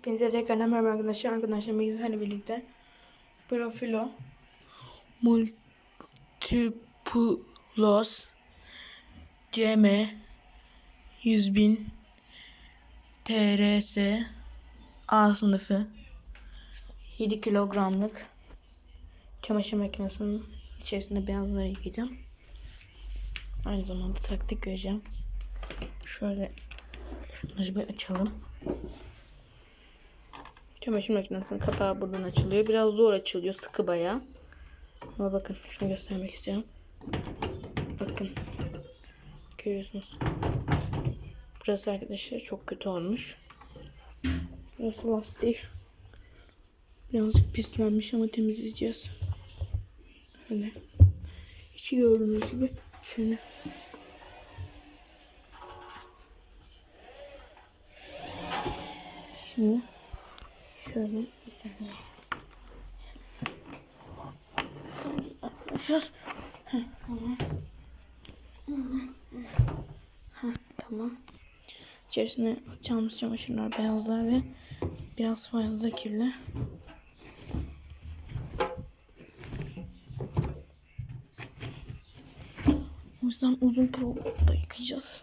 Hepinize tekrardan merhaba arkadaşlar. Arkadaşlar bilgisayarla birlikte Profilo Multiplos CM 100.000 TRS A sınıfı 7 kilogramlık çamaşır makinesinin içerisinde beyazları yıkayacağım. Aynı zamanda taktik vereceğim. Şöyle şunları bir açalım. Çamaşır makinesinin kapağı buradan açılıyor. Biraz zor açılıyor. Sıkı bayağı. Ama bakın şunu göstermek istiyorum. Bakın. Görüyorsunuz. Burası arkadaşlar çok kötü olmuş. Burası lastik. Birazcık pislenmiş ama temizleyeceğiz. Şöyle. İçi gördüğünüz gibi şöyle. Şimdi Şöyle bir saniye. Arkadaşlar. Tamam. İçerisine atacağımız çamaşırlar beyazlar ve biraz fazla kirli. O yüzden uzun programda yıkayacağız.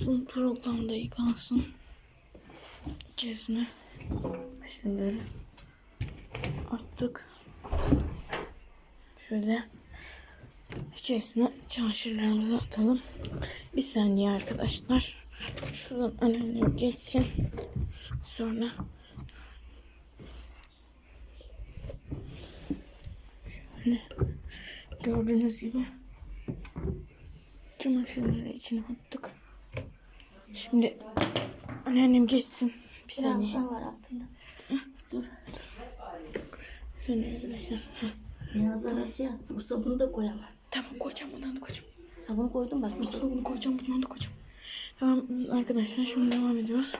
Uzun programda yıkansın. İçerisine Şunları attık. Şöyle içerisine çamaşırlarımızı atalım. Bir saniye arkadaşlar. Şuradan annem geçsin. Sonra şöyle gördüğünüz gibi çamaşırları içine attık. Şimdi anneannem geçsin. Bir saniye. var altında. Şöyle arkadaşlar. Yazara şey yaz. Bu sabunu da koyalım. Tamam koyacağım bundan da koyacağım. Sabun koydum bak. Bu sabun. Bunu koyacağım bundan da koyacağım. Tamam arkadaşlar şimdi devam ediyoruz.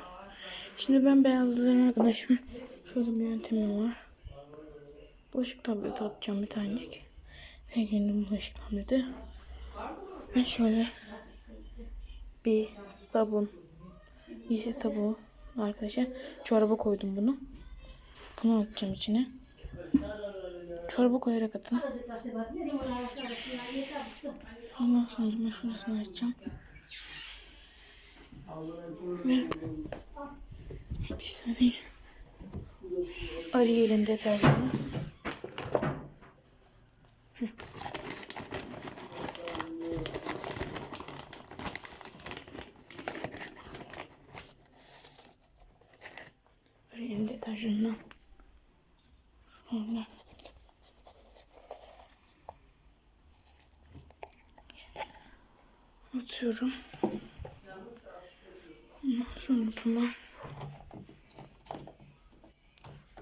Şimdi ben beyazları arkadaşlar şöyle bir yöntemim var. Bulaşık tableti atacağım bir tanecik. Rengimin bulaşık tableti. Ben şöyle bir sabun, iyisi sabun arkadaşlar. Çoraba koydum bunu. Bunu atacağım içine. Çorba koyarak atın. Ondan sonra şurasını açacağım. Ve bir saniye. Ariel'in deterjanı. Deterjanını. Şöyle. Atıyorum. Şuna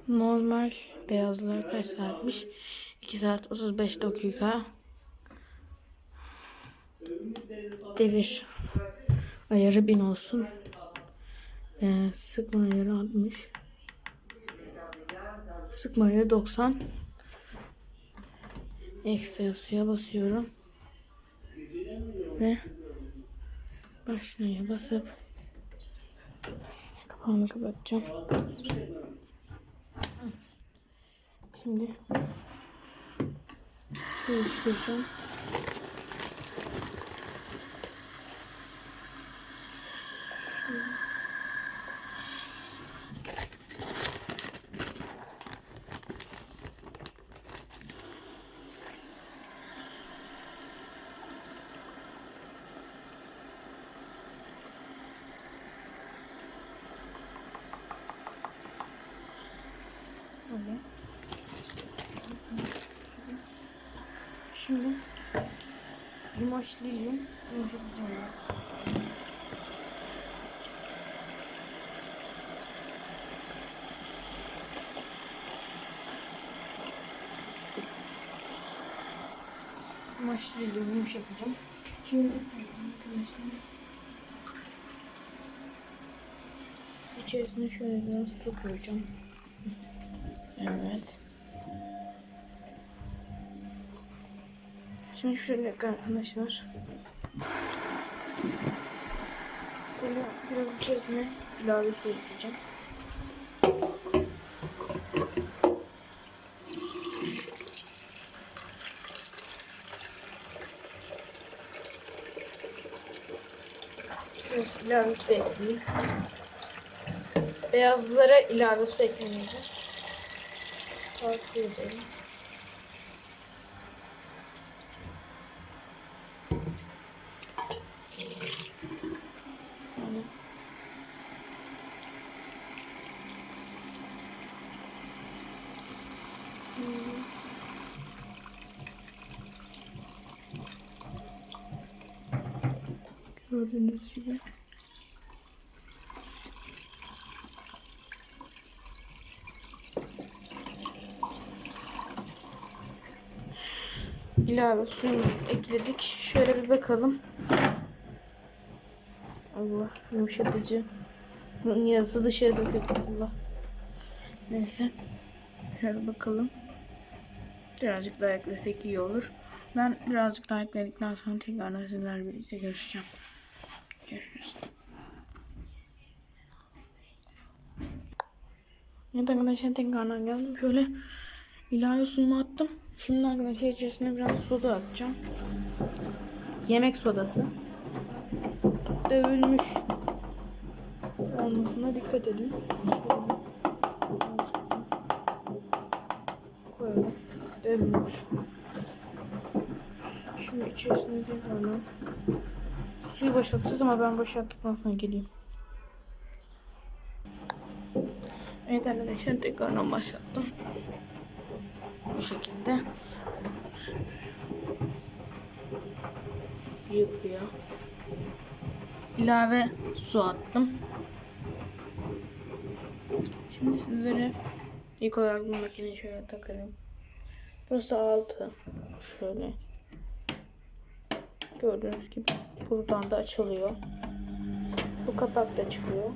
normal beyazlar kaç saatmiş? 2 saat 35 dakika. Devir ayarı 1000 olsun. Ee, sıkma ayarı 60. Sıkma ayarı 90. Ekstra suya basıyorum. Ve başlaya basıp kapağını kapatacağım. Şimdi değiştireceğim. Öyle. Şimdi limaçlıyım. Yumuşatacağım. Limaçlıyım yumuşatacağım. Şimdi arkadaşlar içerisine şöyle biraz su koyacağım. Evet. Şimdi şöyle arkadaşlar. Böyle biraz içerisine pilavı ekleyeceğim. Biraz pilavı ekleyeyim. Beyazlara ilave su eklemeyeceğim. Tavsiye ederim. Şöyle. Gördüğünüz gibi. İlave suyunu ekledik. Şöyle bir bakalım. Allah yumuşatıcı. Bunun yarısı dışarı döküldü Allah. Neyse. Şöyle bakalım. Birazcık daha eklesek iyi olur. Ben birazcık daha ekledikten sonra tekrar sizlerle birlikte görüşeceğim. Görüşürüz. Evet arkadaşlar tekrardan geldim. Şöyle ilave suyumu attım. Şimdi arkadaşlar içerisine biraz soda atacağım. Yemek sodası. Dövülmüş olmasına dikkat edin. Koyalım. Dövülmüş. Şimdi içerisine tekrardan suyu boşaltacağız ama ben boşalttıktan sonra geleyim. Evet arkadaşlar tekrardan başlattım. Şekilde. Yıkıyor. İlave su attım. Şimdi sizlere ilk olarak bu makineyi şöyle takalım. Burası altı. Şöyle. Gördüğünüz gibi buradan da açılıyor. Bu kapak da çıkıyor.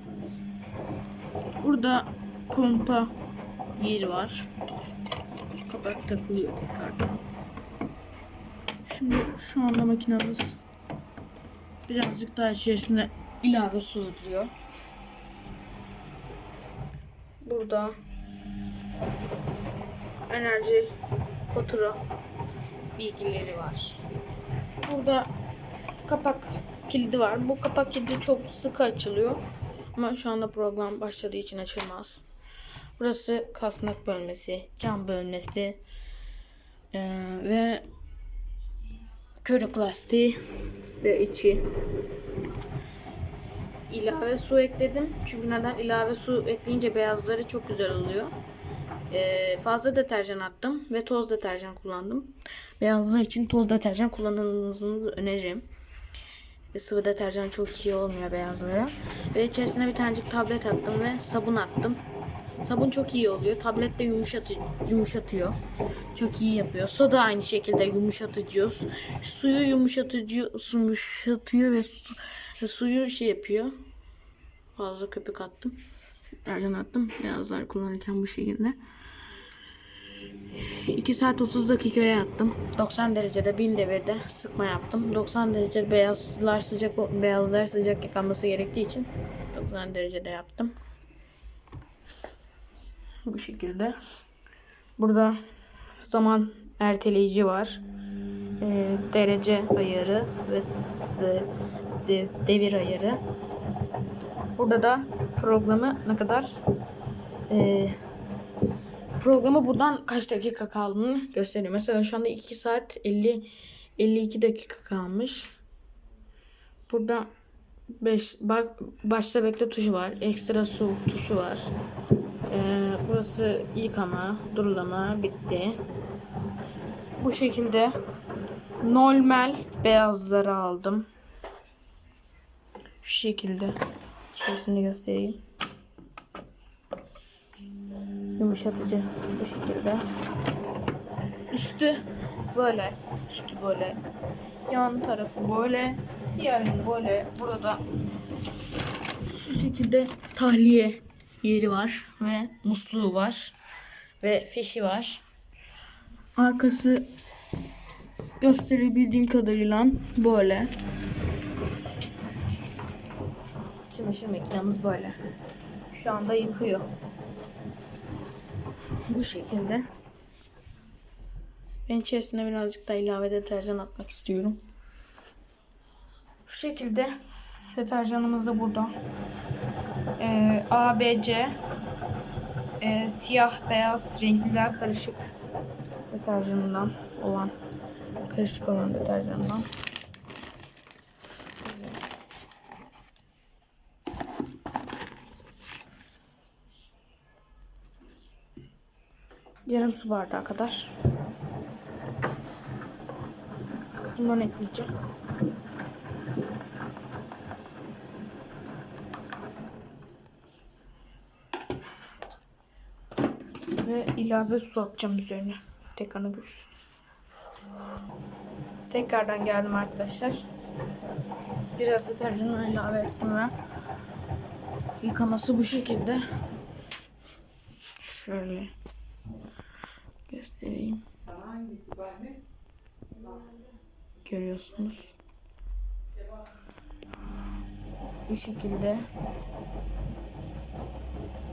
Burada pompa yeri var. Kapak takılıyor tekrardan. Şimdi şu anda makinamız birazcık daha içerisine ilave su ekliyor. Burada enerji fatura bilgileri var. Burada kapak kilidi var. Bu kapak kilidi çok sıkı açılıyor. Ama şu anda program başladığı için açılmaz. Burası kasnak bölmesi, cam bölmesi ee, ve körük lastiği ve içi. İlave su ekledim. Çünkü neden? ilave su ekleyince beyazları çok güzel oluyor. Ee, fazla deterjan attım ve toz deterjan kullandım. Beyazlar için toz deterjan kullanmanızı öneririm. E, Sıvı deterjan çok iyi olmuyor beyazlara. Ve içerisine bir tanecik tablet attım ve sabun attım. Sabun çok iyi oluyor. Tablet de yumuşatı, yumuşatıyor. Çok iyi yapıyor. Soda aynı şekilde yumuşatıcı. Suyu yumuşatıcı, yumuşatıyor ve su- suyu şey yapıyor. Fazla köpük attım. Deterjan attım. Beyazlar kullanırken bu şekilde. 2 saat 30 dakikaya yattım. 90 derecede 1000 devirde sıkma yaptım. 90 derecede beyazlar sıcak beyazlar sıcak yıkanması gerektiği için 90 derecede yaptım. Bu şekilde. Burada zaman erteleyici var. Ee, derece ayarı ve de- de- devir ayarı. Burada da programı ne kadar e, programı buradan kaç dakika kaldığını gösteriyor. Mesela şu anda 2 saat 50 52 dakika kalmış. Burada 5 bak başta bekle tuşu var. Ekstra su tuşu var. Ee, burası yıkama, durulama bitti. Bu şekilde normal beyazları aldım. Şu şekilde. İçerisini göstereyim. Yumuşatıcı bu şekilde. Üstü böyle. Üstü böyle. Yan tarafı böyle. Diğerini böyle. Burada şu şekilde tahliye yeri var ve musluğu var ve fişi var. Arkası gösterebildiğim kadarıyla böyle. Çamaşır makinemiz böyle. Şu anda yıkıyor. Bu şekilde. Ben içerisine birazcık da ilave deterjan atmak istiyorum. Şu şekilde Deterjanımız da burada. Ee, A, B, C. Ee, siyah, beyaz renkliler karışık deterjanından olan karışık olan deterjandan. Yarım su bardağı kadar. Bundan ekleyeceğim. Ve ilave su atacağım üzerine. Tekrarını görüşürüz. Tekrardan geldim arkadaşlar. Biraz deterjanı ilave ettim ve yıkaması bu şekilde. Şöyle göstereyim. Görüyorsunuz. Bu şekilde.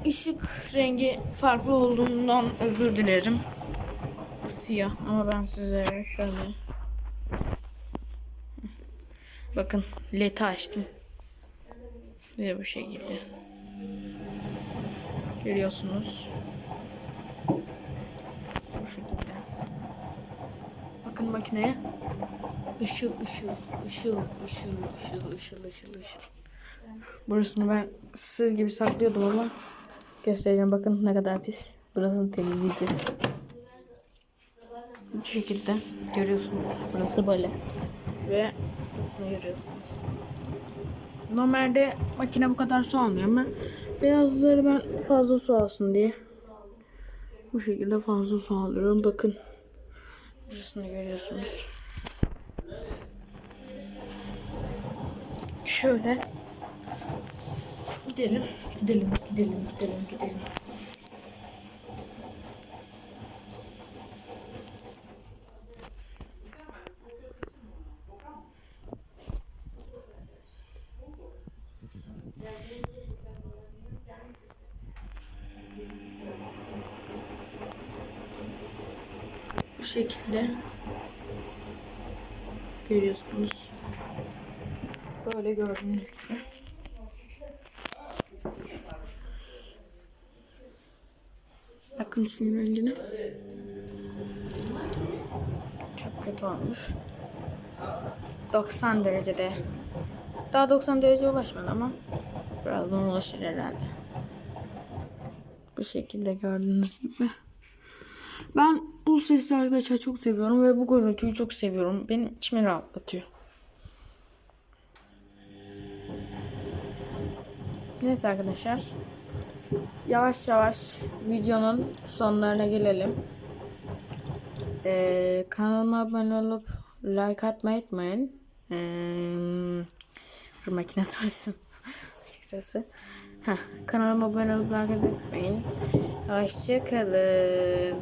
Işık rengi farklı olduğundan özür dilerim. Siyah ama ben size şöyle Bakın led açtım. Ve bu şekilde. Görüyorsunuz. Bu şekilde. Bakın makineye. Işıl ışıl ışıl ışıl ışıl ışıl ışıl ışıl. Burasını ben sır gibi saklıyordum ama göstereceğim bakın ne kadar pis. Burasını temizleyeceğim. Bu şekilde görüyorsunuz. Burası böyle. Ve burasını görüyorsunuz. Normalde makine bu kadar su almıyor ama beyazları ben fazla su alsın diye bu şekilde fazla su alıyorum. Bakın. Burasını görüyorsunuz. Şöyle gidelim, gidelim, gidelim, gidelim, gidelim. Bu şekilde görüyorsunuz. Böyle gördüğünüz gibi. Bakın suyun rengine. Çok kötü olmuş. 90 derecede. Daha 90 derece ulaşmadı ama birazdan ulaşır herhalde. Bu şekilde gördüğünüz gibi. Ben bu sesi arkadaşlar çok seviyorum ve bu görüntüyü çok seviyorum. Benim içimi rahatlatıyor. Neyse arkadaşlar. Yavaş yavaş videonun sonlarına gelelim. Ee, kanalıma abone olup like atmayı unutmayın. Ee, dur makine çalışsın. Açıkçası. Heh, kanalıma abone olup like atmayı unutmayın. Hoşçakalın.